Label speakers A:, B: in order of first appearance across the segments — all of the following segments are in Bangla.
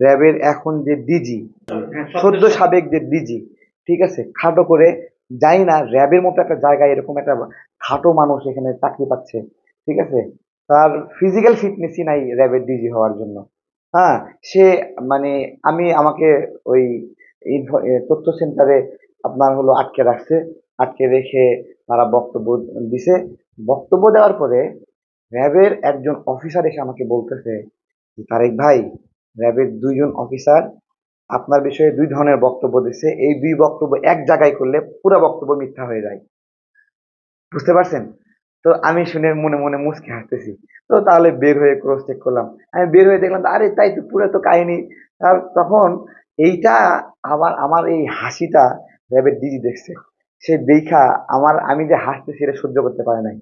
A: র্যাবের এখন যে ডিজি সদ্য সাবেক যে ডিজি ঠিক আছে? খাটো করে যাই না র্যাবের মতো একটা জায়গায় এরকম একটা খাটো মানুষ এখানে চাকরি পাচ্ছে ঠিক আছে? তার ফিজিক্যাল ফিটনেসই নাই র্যাবের ডিজি হওয়ার জন্য। হ্যাঁ সে মানে আমি আমাকে ওই তথ্য সেন্টারে আপনার হলো আটকে রাখছে। আটকে রেখে তারা বক্তব্য দিছে। বক্তব্য দেওয়ার পরে র্যাবের একজন অফিসার এসে আমাকে বলতেছে তারেক ভাই র্যাবের দুইজন অফিসার আপনার বিষয়ে দুই ধরনের বক্তব্য দিচ্ছে এই দুই বক্তব্য এক জায়গায় করলে পুরো বক্তব্য মিথ্যা হয়ে যায়। বুঝতে পারছেন? তো আমি শুনে মনে মনে মুচকে হাসতেছি। তো তাহলে বের হয়ে ক্রস চেক করলাম। আমি বের হয়ে দেখলাম, আরে তাই তো পুরো তো কাহিনী। আর তখন এইটা আবার আমার এই হাসিটা র্যাবের দিদি দেখছে। সে দেখা আমার, আমি যে হাসতেছি এটা সহ্য করতে পারে নাই।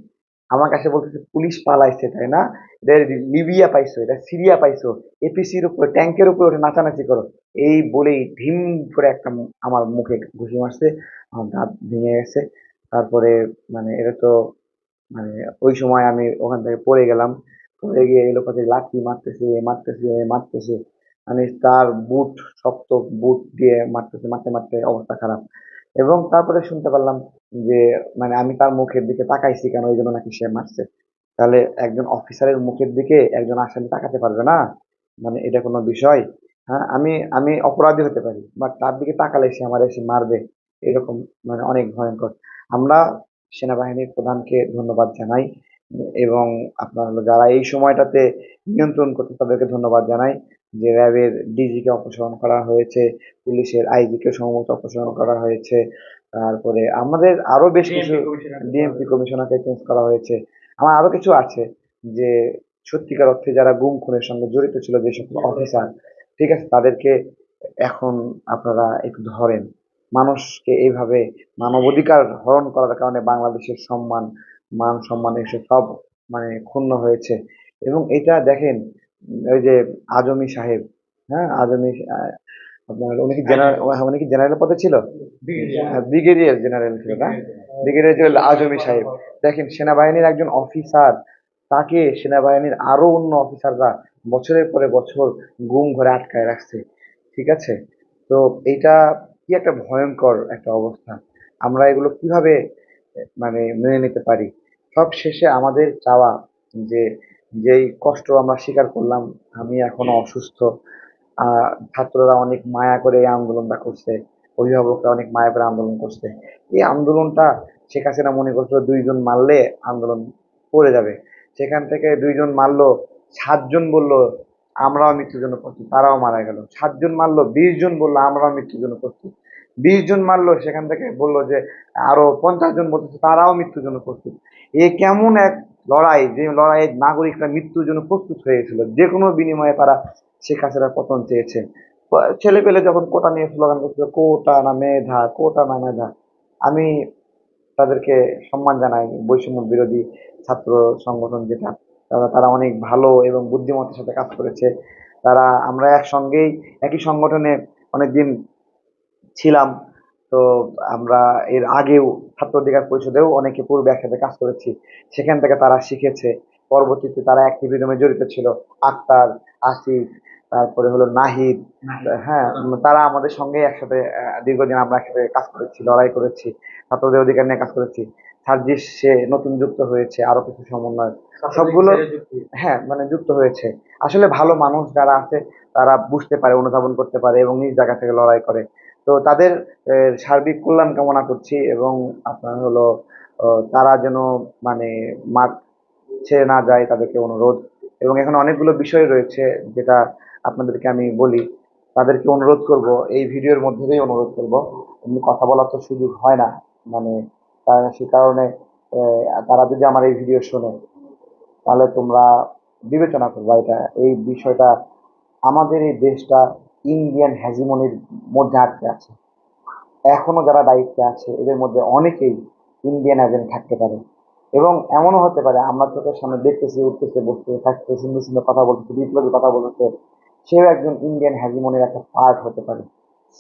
A: আমার কাছে বলতেছে, পুলিশ পালাইছে, তাই না? এটা লিবিয়া পাইছো এটা সিরিয়া পাইছো, এপিসির উপর ট্যাঙ্কের উপর ওঠে নাচানাচি করো। এই বলেই ঢিম করে একটা আমার মুখে ঘুষি মারছে, আমার দাঁত ভেঙে গেছে। তারপরে মানে এটা তো মানে ওই সময় আমি ওখান থেকে পড়ে গেলাম। পড়ে গিয়ে এই লোককে লাঠি মারতেছে মারতেছে মারতেছে। মানে তার বুট, শক্ত বুট দিয়ে মারতেছে, মারতে মারতে অবস্থা খারাপ। এবং তারপরে শুনতে পারলাম যে মানে আমি তার মুখের দিকে তাকাইছি কেন? এই জন্য নাকি সে মারছে। তাহলে একজন অফিসারের মুখের দিকে একজন আসামি তাকাতে পারবে না? মানে এটা কোনো বিষয়? হ্যাঁ আমি আমি অপরাধী হতে পারি বাট তার দিকে তাকালে সে আমার এসে মারবে। এরকম মানে অনেক ভয়ঙ্কর। আমরা সেনাবাহিনীর প্রধানকে ধন্যবাদ জানাই এবং আপনার যারা এই সময়টাতে নিয়ন্ত্রণ করতে তাদেরকে ধন্যবাদ জানাই। যে র্যাবের ডিজিকে অপসারণ করা হয়েছে পুলিশের আইজিকে সম্ভবত অপসারণ করা হয়েছে তারপরে আমাদের আরও বেশ কিছু ডিএমপি কমিশনারকে চেঞ্জ করা হয়েছে। আমার আরও কিছু আছে যে সত্যিকার অর্থে যারা গুম খুনের সঙ্গে জড়িত ছিল যে সকল অফিসার ঠিক আছে তাদেরকে এখন আপনারা একটু ধরেন। মানুষকে এইভাবে মানবাধিকার হরণ করার কারণে বাংলাদেশের সম্মান মান সম্মান এসে সব মানে ক্ষুণ্ণ হয়েছে। এবং এটা দেখেন ওই যে আজমি সাহেব হ্যাঁ আজমি আপনার উনি কি জেনারেল উনি কি জেনারেল পদে ছিল? ব্রিগেডিয়ার জেনারেল ছিল না? ব্রিগেডিয়ার জেনারেল আজমি সাহেব। দেখেন সেনাবাহিনীর একজন অফিসার তাকে সেনাবাহিনীর আরও অন্য অফিসাররা বছরের পরে বছর গুম ঘরে আটকায় রাখছে ঠিক আছে? তো এটা কি একটা ভয়ঙ্কর একটা অবস্থা। আমরা এগুলো কীভাবে মানে মেনে নিতে পারি? সব শেষে আমাদের চাওয়া যে যেই কষ্ট আমরা স্বীকার করলাম, আমি এখনও অসুস্থ। ছাত্ররা অনেক মায়া করে এই আন্দোলনটা করছে, অভিভাবকরা অনেক মায়া করে আন্দোলন করছে। এই আন্দোলনটা শেখ হাসিনা মনে করছিল দুইজন মারলে আন্দোলন পড়ে যাবে। সেখান থেকে দুইজন মারলো, সাতজন বলল, আমরাও মৃত্যুর জন্য প্রস্তুত। তারাও মারা গেল। সাতজন মারলো, বিশ জন বলল, আমরাও মৃত্যুর জন্য প্রস্তুত। বিশ জন মারলো, সেখান থেকে বলল যে আরও পঞ্চাশ জন বলতেছে তারাও মৃত্যুর জন্য প্রস্তুত। এ কেমন এক লড়াই যে লড়াইয়ে নাগরিকরা মৃত্যুর জন্য প্রস্তুত হয়েছিল। যে কোনো বিনিময়ে তারা শেখ হাসিনার পতন চেয়েছে ছেলে পেলে যখন কোটা নিয়ে স্লোগান করছিল, কোটা না মেধা, কোটা না মেধা, আমি তাদেরকে সম্মান জানাই, বৈষম্য বিরোধী ছাত্র সংগঠন যেটা, তারা তারা অনেক ভালো এবং বুদ্ধিমত্তার সাথে কাজ করেছে। তারা, আমরা একসঙ্গেই, একই সংগঠনে অনেকদিন ছিলাম। তো আমরা এর আগেও ছাত্র অধিকার পরিষদেও অনেকে পূর্বে একসাথে কাজ করেছি। সেখান থেকে তারা শিখেছে। পরবর্তীতে তারা অ্যাক্টিভিজমে জড়িত ছিল। আক্তার আসিফ তারপরে হলো নাহিদ। হ্যাঁ তারা আমাদের সঙ্গে একসাথে দীর্ঘদিন আমরা একসাথে কাজ করেছি লড়াই করেছি ছাত্রদের অধিকার নিয়ে কাজ করেছি। সার্জিস সে নতুন যুক্ত হয়েছে আরও কিছু সমন্বয়। সবগুলো হ্যাঁ মানে যুক্ত হয়েছে। আসলে ভালো মানুষ যারা আছে তারা বুঝতে পারে অনুধাবন করতে পারে এবং নিজ জায়গা থেকে লড়াই করে। তো তাদের সার্বিক কল্যাণ কামনা করছি এবং আপনার হলো তারা যেন মানে মাঠ ছেড়ে না যায় তাদেরকে অনুরোধ। এবং এখানে অনেকগুলো বিষয় রয়েছে যেটা আপনাদেরকে আমি বলি। তাদেরকে অনুরোধ করব, এই ভিডিওর মধ্যে দিয়েই অনুরোধ করব। এমনি কথা বলার তো সুযোগ হয় না মানে সে কারণে তারা যদি আমার এই ভিডিও শোনে, তাহলে তোমরা বিবেচনা করবা এটা, এই বিষয়টা, আমাদের এই দেশটা ইন্ডিয়ান হ্যাজিমনির মধ্যে আটকে আছে। এখনও যারা দায়িত্বে আছে, এদের মধ্যে অনেকেই ইন্ডিয়ান এজেন্ট থাকতে পারে। এবং এমনও হতে পারে, আমরা চোখের সামনে দেখতেছি, উঠতেছে বসতে থাকতে সুন্দর সুন্দর কথা বলতেছে, বিপ্লবী কথা বলতেছে, সেও একজন ইন্ডিয়ান হ্যাজিমনির একটা পার্ট হতে পারে।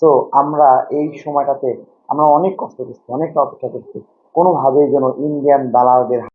A: সো আমরা এই সময়টাতে আমরা অনেক কষ্ট করছি, অনেকটা অপেক্ষা করছি। কোনোভাবেই যেন ইন্ডিয়ান দালালদের